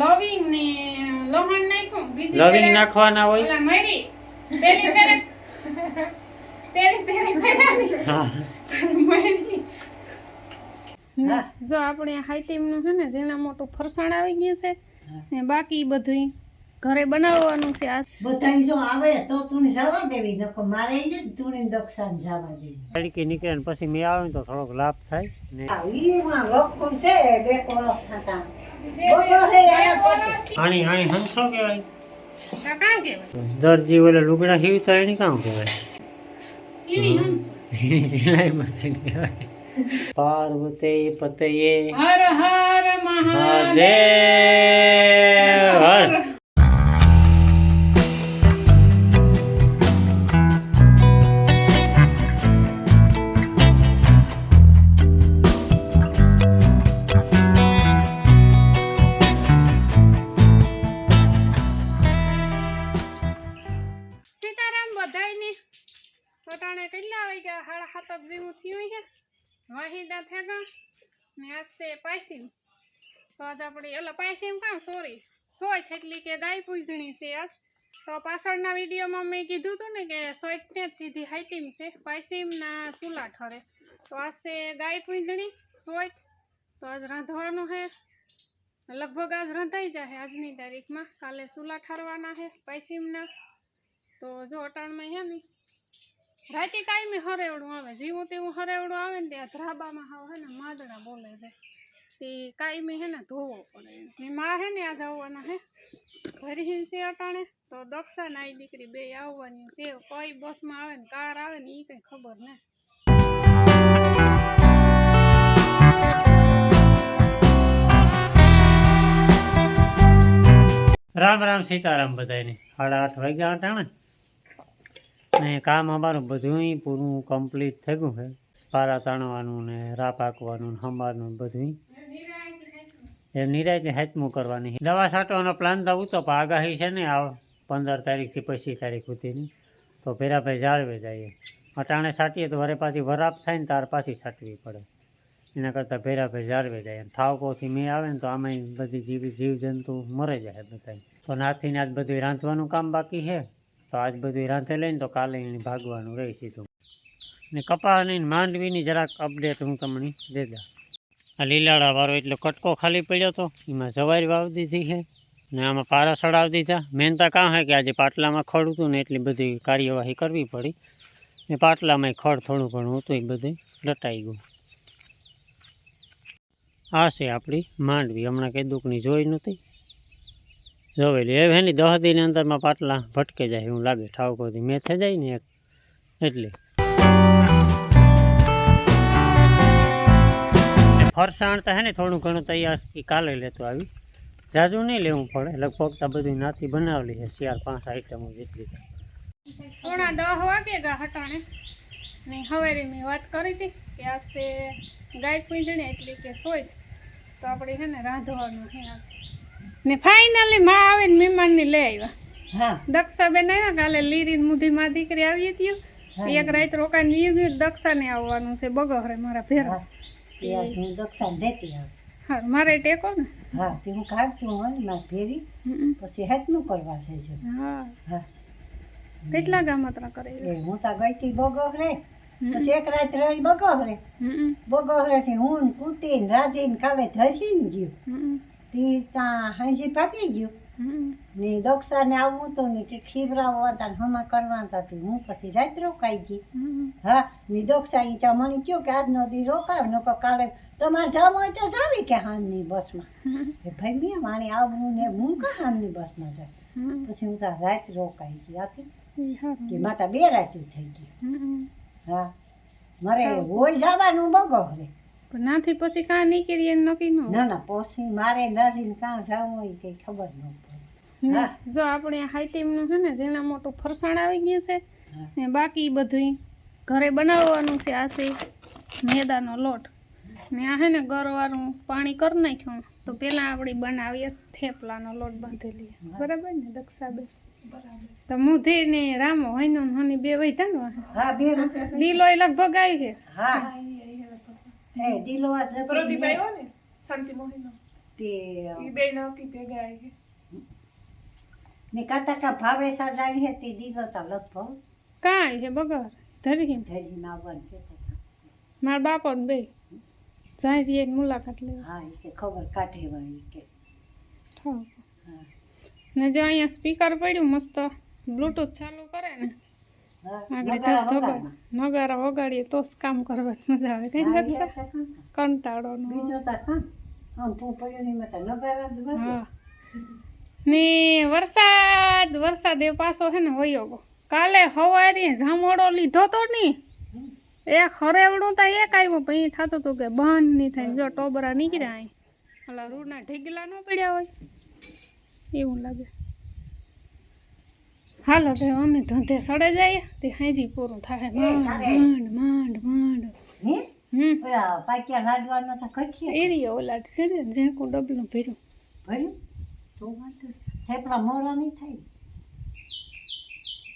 લવિંગ ને લવણ નાખ્યું. બીજી લવિંગ નાખવાના હોય? ઓલા મરી. પેલી પેરે પેલી પેરે પેરાની હા. મરી. જો આપણે હાઈટીમનું છે ને જેના મોટું ફરસાણ આવી ગયું છે. ને બાકી બધું ઘરે બનાવવાનું છે આ બધા જો આવે તો તું જવા દેવી નકો મારે જ તું દક્ષાન જવા દેવી. તડકી નીકળે પછી મેં આવે ને તો થોડોક લાભ થાય ને. આ ઈમાં લખું છે? બે કોરક થતા. આણી આણી હંસો કહેવાય? દરજી ઓલે લુગડા સીવતા એની કામ કહેવાય? સિલાઈ મશીન કહેવાય. પાર્વતી પતયે હર હર મહાદેવ. મહાદેવ. હર. પાયસીમ આજ આપણે, એટલે પાયસીમ કાં સોરી સોય થેટલી કે ગાય પૂજણી છે આજ. તો પાછળના વિડીયોમાં મેં કીધું હતું ને કે સોયટને જ સીધી હાઈટીમ છે. પાયસીમના સુલા ઠરે. તો આજ છે ગાય પૂજણી, સોય તો આજ રાંધવાનું છે લગભગ આજ રંધાઈ જાય આજની તારીખમાં. કાલે સુલા ઠરવાના છે પાયસીમના તો જો અટાણમાં હે ને. રાતે કાંઈ હરેવડું આવે. જીવું તેવું હરેવડું આવે ને ત્યાં ધ્રાબામાં હાવ હે ને, માદડા બોલે છે. તે કાંઈ હે ને ધોવો પડે. માં હે ને આ જવાના હે. ભરી છે અટાણે. તો દક્ષા નાઈ દીકરી બે આવવાની છે. કઈ બસમાં આવે ને કાર આવે ને એ કંઈ ખબર ને. રામ રામ સીતારામ બધાને સાડા આઠ વાગ્યા અટાણે. ને કામ અમારું બધું પૂરું કમ્પ્લીટ થઈ ગયું છે. પારા તાણવાનું ને રા પાકવાનું ને સંભાળનું ને બધું એમ નિરાયતે હાથમું કરવાની. દવા છાંટવાનો પ્લાન તો ઉતો પણ આગાહી છે ને આ પંદર તારીખથી પચીસ તારીખ સુધીની. તો ભેરાભાઈ જાળવે જઈએ અટાણે છાંટીએ તો વરે પાછી વરાપ થાય ને તાર પાછી છાંટવી પડે. એના કરતાં ભેરાભાઈ જાળવે જાય. અને ઠાવકોથી મેં આવે ને તો આમાં બધી જીવ જીવજંતુ મરે જાય બધા તો નાથીને આજ બધું રાંધવાનું કામ બાકી છે. તો આજ બધું રાંધે લઈને તો કાલે એને ભાગવાનું રહી સીધું. ને કપાળની માંડવીની જરાક અપડેટ હું તમને દે આ લીલાડા વાળો એટલો કટકો ખાલી પડ્યો હતો એમાં જવારી વાવી દીધી છે. ને આમાં પારા સડાવી દીધા. મેન તો કાં હે કે આજે પાટલામાં ખડ હતું ને એટલી બધી કાર્યવાહી કરવી પડી. ને પાટલામાં ખડ થોડું ઘણું હતું એ બધું લટાઈ ગયું. આ છે આપણી માંડવી. હમણાં કંઈ દુઃખની જોઈ નહોતી. જોવેલી. હવે એની દહદીની અંદરમાં પાટલા ભટકે જાય એવું લાગે. ઠાવકોથી મેં થઈ જાય ને એક. એટલે ફરસાણ તો હે ને થોડું ઘણું તૈયાર એ કાલે લેતો આવી. જાજુ નહીં લેવું પડે. લગભગ તો બધું નાથી બનાવેલી છે. ચાર પાંચ આઈટમો જેટલી. તો. પોણા દહ વાગે ગા હટાણે. ને હવારે મેં વાત કરી હતી કે આ છે ગાય પૂંજણી એટલે કે સોય. તો આપણે છે ને રાંધવાનું હે આજે ને ફાઇનલી માં આવે ને મહેમાનને લઈ આવ્યા. હા. દક્ષાબેન આવ્યા કાલે લીરી મુધી માં દીકરી આવી હતી. એક રાત રોકાઈને દક્ષા દક્ષાને આવવાનું છે બગહરે મારા ભેરા. હા ત્યાં હું દક્ષાન દેતી આવે હા મારે ટેકો ને? હા તે હું કાઢતું હોય ને ફેરી પછી હેતનું કરવા છે હા. હા. કેટલા ગામત્રા કરે એ હું તો ગઈ હતી બગોહરે પછી એક રાત રહી બગોહરે. બગોહરેથી હું ને કૂતી ને રાધી ને કાલે ધસીને ગયું. તી ત્યાં હાંસી પાકી ગયું. ને દક્ષાને આવવું તો ને કે ખીબરા હતા ને હમા કરવા હતા. તે હું પછી રાત રોકાઈ ગઈ. હા ને દક્ષા ત્યાં મને કહ્યું કે આજનો દી રોકાવ નકો કાલે તમારે જવું હોય તો જાવી કે હાનની બસમાં. એ ભાઈ મેં માણે આવવું ને હું કા હાનની બસમાં જાય પછી હું ત્યાં રાત રોકાઈ ગઈ હતી. કે માતા બે રાતું થઈ ગઈ. હા મારે હોય જવાનું બગો પણ નાથી પછી કાં નીકળી એને નક્કી ન ના ના પછી મારે નથી કાં જવું હોય કઈ ખબર ન. જો આપણે હાઈટીમનું છે ને જેના મોટું ફરસાણ આવી ગયું છે ને બાકી બધું ઘરે બનાવવાનું છે આ છે મેદાનો લોટ. ને આ છે ને ગરવાનું પાણી કરી નાખ્યું. તો પહેલાં આપણે બનાવીએ થેપલાનો લોટ બાંધેલી. બરાબર ને દક્ષાબેન? તો મુધી ને રામો હોઈનો ને હની બે વૈધા ને હા બે એ લગભગ આવી છે. હા. આવ્યો ને શાંતિ મોહિનો તે ઈ બે નહોતી ભેગા આવી ને કાતા કા ભાવે સાજાવી હતી દીધો તા લગભગ કાંઈ છે બગર ધરી ના મારા બાપા ને બે. જાય જઈએ મુલાકાત લેવા. હા એ ખબર કાઢે વાળી કે. ને જો અહીંયા સ્પીકર પડ્યું મસ્ત બ્લૂટૂથ ચાલુ કરે ને. નગારા વગાડીએ તો જ કામ કરવાની મજા આવે. કઈ લગશે. કંટાળો બીજો. હા. ને વરસાદ વરસાદ એ પાછો છે ને વયો ગયો. કાલે હવારે જામોડો લીધો તો નહીં એ ખરેવડું તો એક આવ્યું પછી થતું હતું કે બંધ નહીં થાય. જો ટોબરા નીકળ્યા અહીં. ઓલા રૂના ઢીગલા ન પડ્યા હોય. એવું લાગે. હાલો તો અમે ધંધે સડે જઈએ. તે હાજી પૂરું થાય. માંડ માંડ માંડ માંડ. પાક્યા લાડવા નતા કઠિયા એરિયા ઓલા છે ને જેકું ડબલું ભર્યું. ભર્યું? તો વાંધો નહીં. થેપલા મોરા નહીં થાય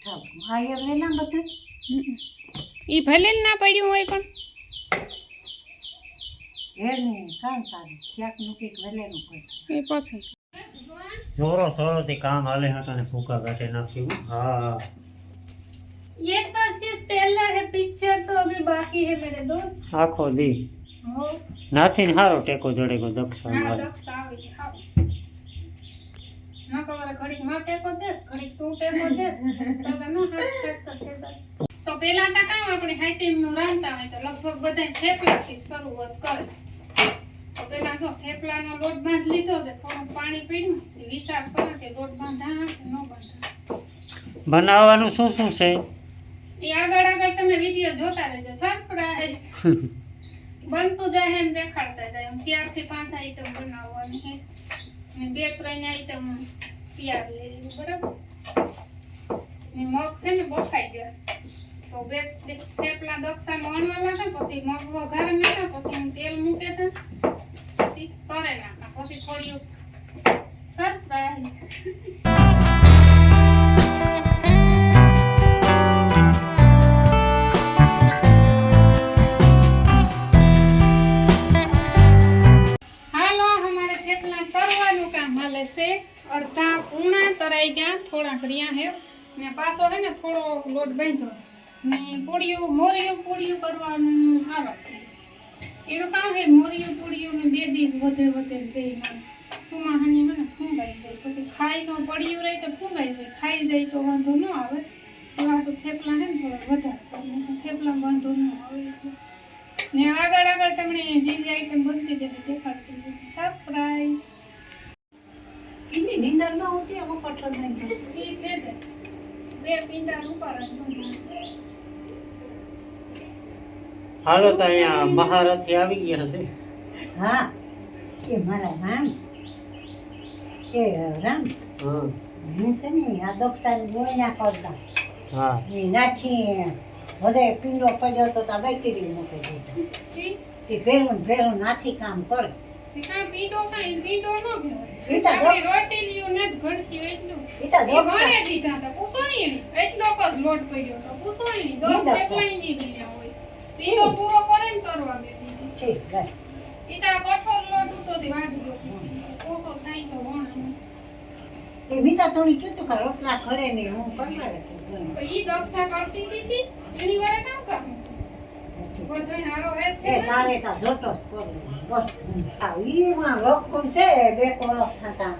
થાવ. આ એમ લે ના બધું એ ભલે ને ના પડ્યું હોય પણ હે ને કાં તારે શાકનું કંઈક વેલેનું કોઈ એ પછી જોરો સોરોથી કામ હાલે હતા ને ફૂકા કાઢી નાખ્યું હા ये तो सिर्फ ट्रेलर है पिक्चर तो अभी बाकी है मेरे दोस्त આખો દી हो નાથી ને હારો ટેકો જડેગો દક્ષિણ हाँ વાળો दक्ष નકળવાળે ઘડીકમાં ટેકો દે ઘડીક તું ટેકો દે. તમે નો હાથ ટેકો છે તો પેલા તો કામ આપણે હાઈટીમનું રાંધતા હોય તો લગભગ બધા થેપલા થી શરૂઆત કરે. તો પેલા જો થેપલા નો લોટ બાંધ લીધો છે થોડું પાણી પીડ્યું વિચાર કરો કે લોટ બાંધા કે ન બાંધા. બનાવવાનું શું શું છે? એ આગળ આગળ તમે વિડિયો જોતા રહેજો સરપ્રાઈઝ. બનતું જાય એમ દેખાડતા જાય હું ચારથી પાંચ આઈટમ બનાવવાની છે. ને બે ત્રણ આઈટમ તૈયાર લેવી બરાબર? ને મગ છે ને બફાઈ ગયા. તો બે થેપલા દક્ષા વણવા લાગ્યા પછી મગ વઘાર નાખા પછી હું તેલ મૂકે પછી કરે નાખા પછી થોડી સરપ્રાઈઝ. ને પાછો હે ને થોડો લોટ બાંધ્યો ને પૂડિયું મોરિયું પૂડિયું કરવાનું આવે એનું કામ હે મોરિયું પૂડિયું ને બે દી વધે વધે ગઈ સુમાહાની મને ને ફૂંગાઈ જાય. પછી ખાઈ નો પડ્યું રહે તો ફૂંકાઈ જાય. ખાઈ જાય તો વાંધો ન આવે. એવા તો થેપલા હે ને થોડા વધારે થેપલા વાંધો ન આવે ને આગળ આગળ તમને જે જે આઈટમ બનતી જાય દેખાડતી જાય સરપ્રાઈઝ એની નીંદર ન હોતી એમાં કઠોળ નહીં એ થઈ જાય બે પીંડા ઉપર જ બનવાના. હાલો તો અહીંયા મહારથી આવી ગયા હશે. હા એ મારા રામ. એ રામ. હું. છે ને આ દક્ષાની ગોળીના કરતા હા. એ નાખી બધે પીંડો પડ્યો તો તા બેકરી મૂકી દીધો તે ભેરું ને ભેરું નાથી કામ કરે. પીંડો કાંઈ પીંડો ન રોટેલીઓ નથી ઘડતી એટલું. ઈ તો ઈ દક્ષા વણે દીધા હતા, પૂછોય નહીં. એટલોક જ લોટ પડ્યો હતો, પૂછોય નહીં. દસ ઈ દક્ષા. નહીં દીધા હોય. પીંડો પૂરો કરે ને તરવા બેઠી ઠીક બસ ઈ કઠોળ લોટ હતો તે વાઢી હતી. થાય તો વણે. તે મીઠા થોડી કીધું કે રોટલા ને હું પણ ઈ દક્ષા કરતી હતી એની વારે કામ એ તારે તા જોટો જ કરો બસ આ ઈમાં લખું છે બે કોળક થતા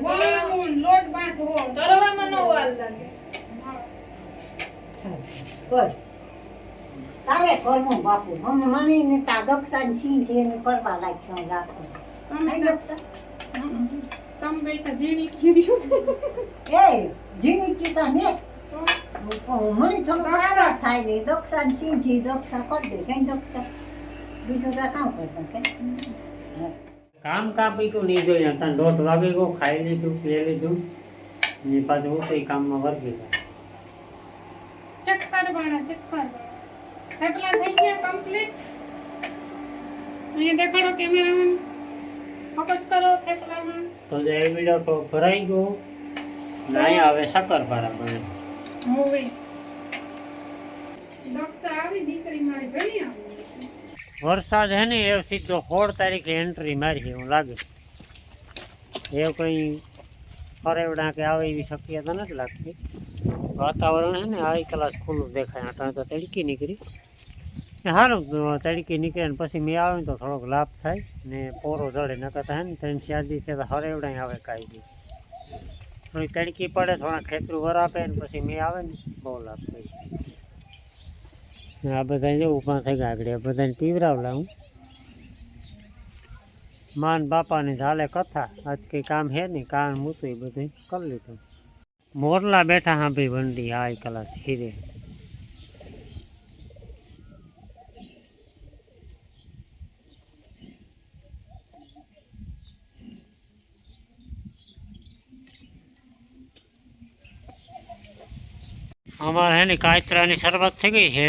કોરવામાં લોટ બાંધવો. તરવામાં નો વાર લાગે. તારે કરવું બાપુ. મને મને ને તા દક્ષાન સિંહ છે એને કરવા લાગ્યો રાખો. નહીં દક્ષા. તમે ઝીણી કીધું. એ જીની કીતા ને? મને થોડું આરામ થાય ને. દક્ષાન સિંહથી દક્ષા કરી દે. કઈ દક્ષા? બીજું તો કામ કરતા કે? કામ કાપી ગયું નહીં જોઈ ત્યાં દોઢ વાગે ગયો ખાઈ લીધું પી લીધું. ને પાછું ઉઠી કામમાં વર્ગી ગયા ચક્કર કરવાના ચક્કર થેપલા થઈ ગયા કમ્પ્લીટ અહીંયા દેખાડો કેમેરામાં ફોકસ કરો થેપલામાં તો જે એ વીડિયો તો ભરાઈ ગયો ને અહીંયા હવે શક્કરપારા બને મૂવી દક્ષા આવી દીકરી મારી ઘણી આવી વરસાદ હે ને એ સીધો સોળ તારીખે એન્ટ્રી મારી એવું લાગે. એ કંઈ ફરેવડા કે આવે એવી શક્યતા નથી લાગતી. વાતાવરણ હે ને આવી ક્લાસ ખુલ્લું દેખાય અટાણે તો તડકી નીકળી. ને સારું તડકી નીકળે ને પછી મેં આવે ને તો થોડોક લાભ થાય ને પોરો જડે ન કરતા હે ને ત્રણ, ચાર દિવસે તો હરેવડા આવે કાંઈ બી. થોડી તડકી પડે થોડા ખેતરું વરાપે ને પછી મેં આવે ને, બહુ લાભ થાય. આ બધા જો ઊભા થઈ ગયા આગળ, આ બધાને પીવરાવલા હું. માન બાપાની ચાલે કથા, આજ કંઈ કામ હે નહીં, કામ મૂતું એ બધું, કરી લીધું. મોરલા બેઠા હા ભાઈ વંડી આ કલાસ હીરે અમારે એની કાયતરાની શરૂઆત થઈ ગઈ છે.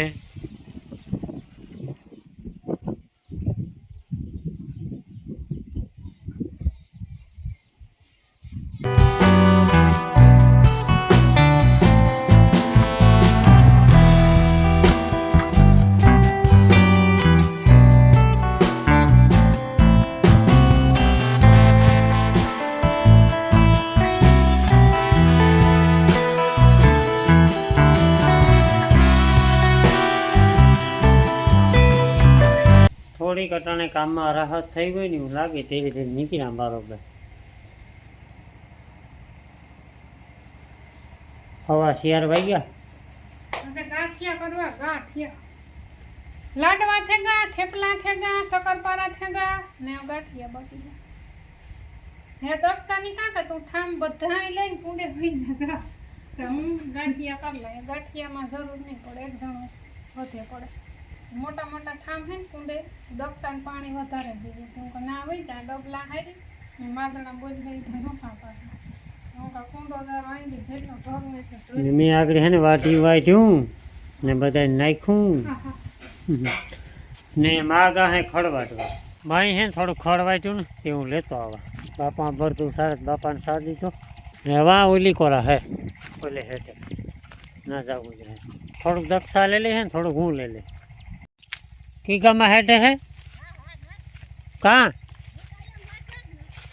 થોડીક અટાણે કામમાં રાહત થઈ ગઈ ને એવું લાગે તેવી રીતે નીકળ્યા બરોબર. હવા શિયાર વાગ્યા? હવે ગાંઠિયા કરવા, ગાંઠિયા. લાડવા થેગા, થેપલા થેગા, શક્કરપારા થેગા ને આ ગાંઠિયા બાકી છે. હે દક્ષાની કાકા તું ઠામ બધાય લઈને કુંડે હોઈ જશે. તો હું ગાંઠિયા કરી લઉં. એ ગાંઠિયામાં જરૂર નહીં પડે, એક જણો વધે પડે. મોટા મોટા ઠામ હે ને કુંડે દક્ષાને પાણી વધારે જોઈએ. તો હું કહું, ના હોય ત્યાં ડબલા હારી. ને માદણા બોલ ગઈ તો નફા પાછા? હું કહું, કુંડો તારો અહીં જેટલો ભરવું હોય એટલો જોઈ. ને મેં આગળ હે ને વાટી વાટ્યું ને બધાને નાખ્યું. હા, હા. ને માગા હે ખડવાટવા. માઈ હે ને થોડું ખડવાટ્યું ને તે હું લેતો આવા. બાપા ભરતું સારત બાપાને સાર દીધો. ને વા ઓલી કોરા હે ઓલે હેઠે. ના જવું જોઈએ થોડુંક દક્ષા લઈ લે હે ને થોડુંક હું લઈ લે. કી ગામમાં હેઠે હે? કાં?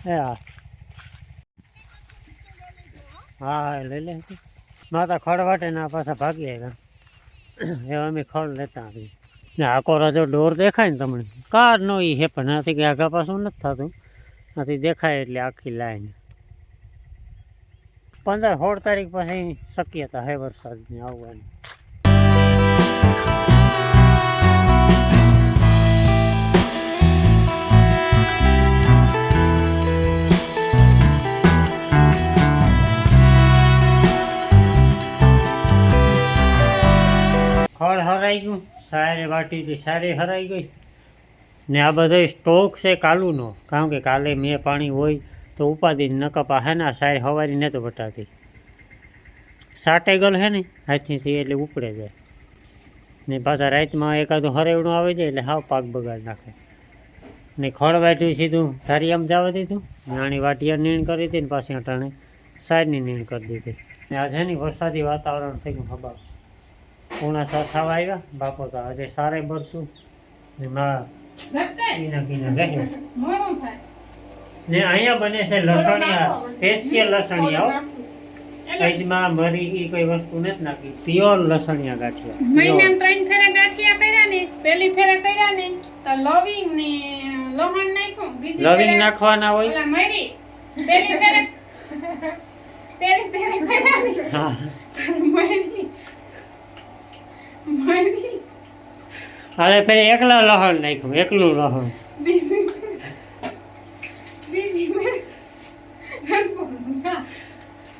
હે. હા હા, એ લઈ લે. માતા ખડવાટે ના પાછા ભાગી આવ્યા એવા અમે ખડ લેતા આવી ને આખો રાજો ડોર દેખાય ને તમને? કાર નો ઈ હે, પણ નથી કે આગા પાછું નથી થતું. નથી દેખાય એટલે આખી લાઈન. પંદર, સોળ તારીખ પછી શક્યતા હે વરસાદની આવવાની. હરાઈ ગયું. સારે વાટીથી સારી હરાઈ ગઈ. ને આ બધો સ્ટોક છે કાલુનો. કારણ કે કાલે મેં પાણી હોય તો ઉપાદી નકપ હે ને આ સાર હવારી તો બટાતી સાટે ગલ હે ને, હાથીથી એટલે ઉપડે જાય. ને પાછા રાતમાં એકાદું હરેવણું આવે જાય એટલે હાવ પાક બગાડ નાખે. ને ખડ વાટ્યું સીધું ધારી આમ જવા દીધું. નાની વાટિયા નીણ કરી હતી ને પાછી અટાણે સાઈડની નીણ કરી દીધી. ને આજે ને વરસાદી વાતાવરણ થઈ ગયું ખબર. પૂણા છ થવા આવ્યા બાપો તો આજે સારે ભરતું ને માં. કીના ને અહીંયા બને છે લસણિયા સ્પેશિયલ લસણિયા કઈજમાં મરી ઈ કોઈ વસ્તુ નથી નાખી. પ્યોર લસણિયા ગાંઠિયા. મહિનામાં ત્રણ ફેરા ગાંઠિયા કર્યા ને પહેલી ફેરા કર્યા ને તો લવિંગ ને લોહણ નાખ્યું. બીજી લવિંગ નાખવાના હોય? ઓલા મરી. પહેલી ફેરા પહેલી ફેરા કર્યા ને હા. મરી. હવે પેલી એકલા લહણ નાખ્યું એકલું લહણ.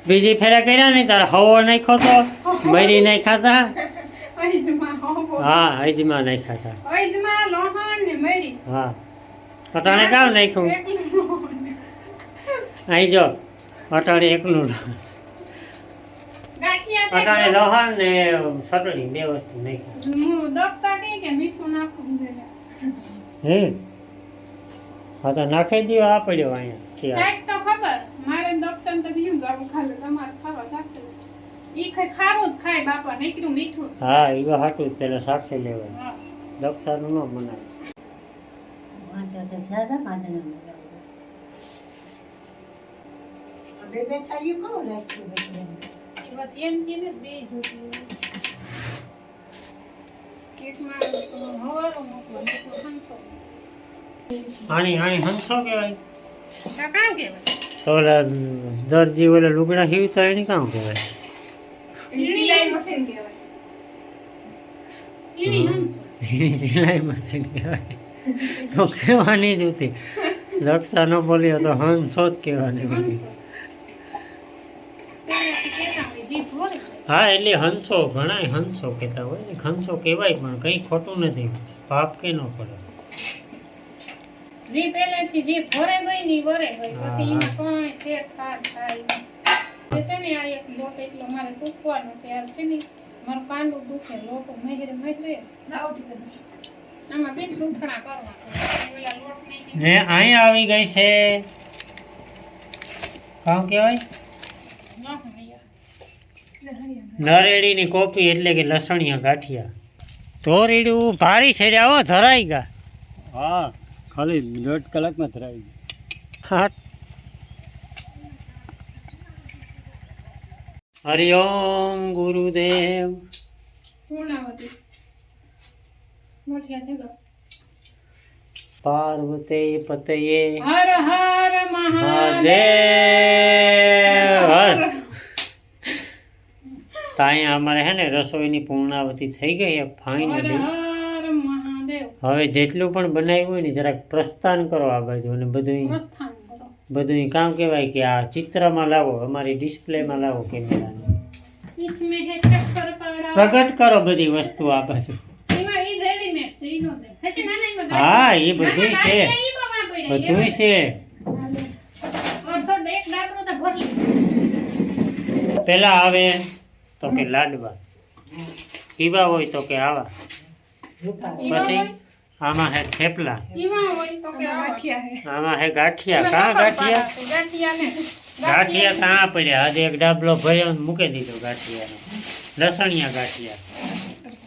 બીજી ફેરા કર્યા નહીં તારે હવો નાખ્યો તો? મરી નાખ્યા ખાતા હતા હા હજમાં નાખ્યા હતા અઈસમાં લોહણ ને મરી હા અટાણે નાખ્યું ખું અહીં જો અટાણે એકલું અટાણે લહણ ને ચટણી બે વસ્તુ નાખી. હું દક્ષા કહી કે મીઠું નાખવું હે હા તો નાખી દો આ પડ્યો અહીંયા. શાક તો ખબર મારે દક્ષા તો બીજું ગાવું ખાલી તમારે ખાવા શાક ઈ ખાય ખારું જ ખાય બાપા નીકળ્યું મીઠું. હા એવા હાટું જ પેલા સાક્ષી લેવાય. દક્ષાનું ન મનાય. તો કરો રાખ્યું વાત એમ કે ને બે જોતી. એકમાં હવારો મોકલો મોકલો હંસો. આણી આણી હંસો કહેવાય. તો કાં કહેવાય? તો ઓલા દરજી ઓલા લુગડા સીવતા એની કામ કહેવાય? સિલાઈ મશીન કહેવાય. એની સિલાઈ મશીન કહેવાય. તો કહેવાની જ હતી. દક્ષા ન બોલ્યો તો હંસો જ કહેવાની હતી હંસો પહેલેથી કહેતા હોય જીભ વળે જાય. હા એટલે હંસો ઘણાય હંસો કહેતા હોય ને. હંસો કહેવાય પણ કંઈ ખોટું નથી. પાપ કે ન પડે જે પહેલેથી જે ભરે ગઈ ને વરે ગઈ પછી. એમાં કોઈ ફેરફાર થાય એ છે ને આ એક લોટ એટલો મારે ટૂંકવાનો છે. યાર છે ને મારો પાંડુ દુખે લોટ મહેરે મહેરે નાવટી કરી. આમાં બેન સુથણા કરવા પેલા લોટ ને ને અહીંયા આવી ગઈ છે. કામ કહેવાય? નરેડીની કોપી એટલે કે લસણિયા ગાંઠિયા. તોરીડું ભારી છે હો આવો ધરાઈ ગયા હા ખાલી દોઢ કલાકમાં થરાવી હા. હરિઓમ ગુરુદેવ. ગયો પાર્વતી પતયે. હર હર મહાદેવ. મહાદેવ. હર તો અહીંયા અમારે હે ને રસોઈની પૂર્ણાવતી થઈ ગઈ ફાઇનલી હવે જેટલું પણ બનાવ્યું હોય ને જરાક પ્રસ્થાન કરો આ બાજુ અને બધું બધું કામ કહેવાય કે આ ચિત્રમાં લાવો અમારી ડિસ્પ્લેમાં લાવો કેમેરાને. પ્રગટ કરો બધી વસ્તુ આ બાજુ. હા એ બધું? છે. બધું છે. પેલા આવે તો કે લાડવા. પીવા હોય તો કે આવા. પછી આમાં હે થેપલા. ગાંઠિયા આમાં હે ગાંઠિયા. કાં ગાંઠિયા? ગાંઠિયા ગાંઠિયા કાં પડ્યા? આજે એક ડાબલો ભર્યો મૂકી દીધો ગાંઠિયાનો. લસણિયા ગાંઠિયા.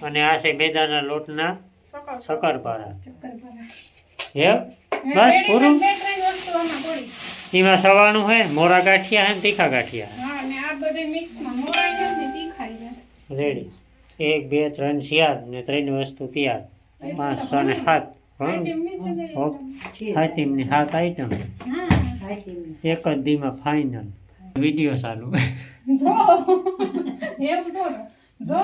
અને આ છે મેદાના લોટના શક્કરપારા. હે બસ પૂરું? એમાં સવાણું હે મોરા ગાંઠિયા હે તીખા ગાંઠિયા હા. ને આ બધે મિક્સમાં મોરાઈ જાય ને તીખાઈ જાય રેડી. એક બે ત્રણ શિયાળ ને ત્રણ વસ્તુ તૈયાર. પાંચ છ ને સાત આઈટમ નહીં છે ને હો. હાથીમની હાથ આઈટમ હા. એક જ દીમાં ફાઇનલ વીડિયો ચાલુ. જો. જો. જો.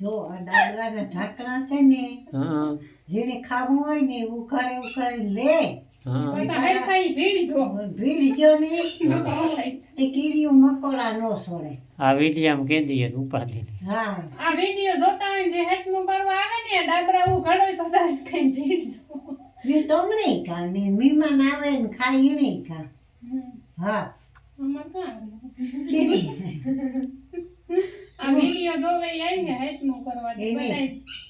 જો આ ડાબલાના ઢાંકણા છે ને હા. જેને ખાવું હોય ને ઉખાડે ઉખાડે લે. ને નો આ વીડિયો કહી દઈએ તો હા. આ વીડિયો જોતા હોય ને જે હેઠનું કરવા આવે ને ડાબરા ઉઘાડો હાઈ ખાઈ ભીડ જો. તમને કા? ને મહેમાન આવે ને ખાઈ નહીં કા? હા. કાં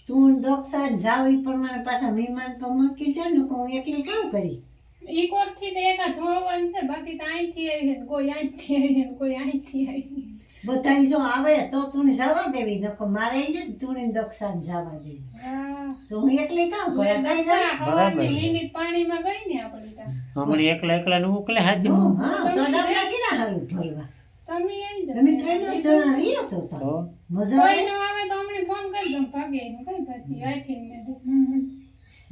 તું દક્ષા જાવ ઈ પ્રમાણે પાછા મહેમાન તો મૂકી છે ને હું એકલી કામ કરી ઈ કોરથી તો એકા ધોવાનું છે? બાકી તો અહીંથી આવી ને કોઈ અહીંથી આવી ને કોઈ અહીંથી આવી બધા જો આવે તો તું જવા દેવી નકો મારે ઈ જ તું દક્ષા જવા દેવી. તો હું એકલી કામ કરે કઈ જાય મિનિટ પાણીમાં ગઈ ને આપણે હમણાં એકલા એકલા નું ઉકલે હાથી હા તો ડબલા કેટલા હારું ભરવા? તમે આવી જાઓ અમે ત્રણ જણા રહીએ તો તો. તો? મજા કોઈ આવે. ન આવે તો અમને ફોન કરી દઉં ભાગે ને કઈ પછી હમ. હમ.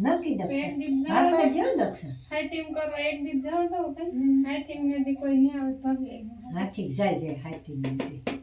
નક્કી એક દીપ જાઓ આપણે જો દક્ષા? હાઈટીમ કરો એક દીપ જાઓ તો હાઈટીમ ને કોઈ નહીં આવે ભાગે હા જાય જાય હાથી મંદિર